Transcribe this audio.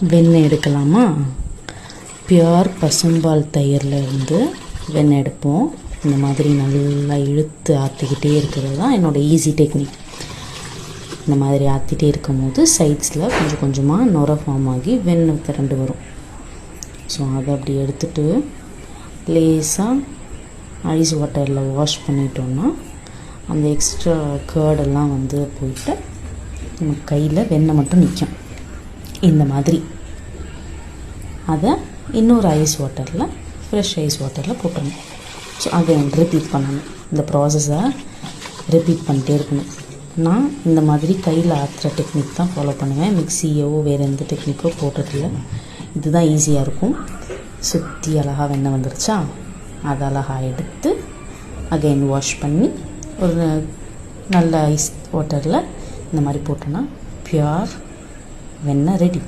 வெண்ணெய் எடுக்கலாமா? பியூர் பசும்பால் தயிரில் இருந்து வெண்ணெய் எடுப்போம். இந்த மாதிரி நல்லா இழுத்து ஆற்றிக்கிட்டே இருக்கிறது தான் என்னோடய ஈஸி டெக்னிக் இந்த மாதிரி ஆற்றிட்டே இருக்கும் போது சைட்ஸில் கொஞ்சம் கொஞ்சமாக நுர ஃபார்ம் ஆகி வெண்ணெய் திரண்டு வரும். ஸோ அதை அப்படி எடுத்துட்டு லேசாக ஐஸ் வாட்டரில் வாஷ் பண்ணிட்டோன்னா அந்த எக்ஸ்ட்ரா கேர்டெல்லாம் வந்து போயிட்டு நம்ம கையில் வெண்ணெய் மட்டும் நிற்கும் இந்த மாதிரி. அதை இன்னொரு ஐஸ் வாட்டரில் ஃப்ரெஷ் ஐஸ் வாட்டரில் போட்டணும் ஸோ அதை ரிப்பீட் பண்ணணும். இந்த ப்ராசஸை ரிப்பீட் பண்ணிட்டே இருக்கணும். நான் இந்த மாதிரி கையில் ஆற்றுற டெக்னிக் தான் ஃபாலோ பண்ணுவேன். மிக்சியோ வேறு எந்த டெக்னிக்கோ போட்டதில்ல. இதுதான் ஈஸியாக இருக்கும். சுற்றி அழகாக வெண்ணெய் வந்துருச்சா? அதை அழகாக எடுத்து அகைன் வாஷ் பண்ணி ஒரு நல்ல ஐஸ் வாட்டரில் இந்த மாதிரி போட்டோன்னா பியூர் வெண்ணெய் ரெடி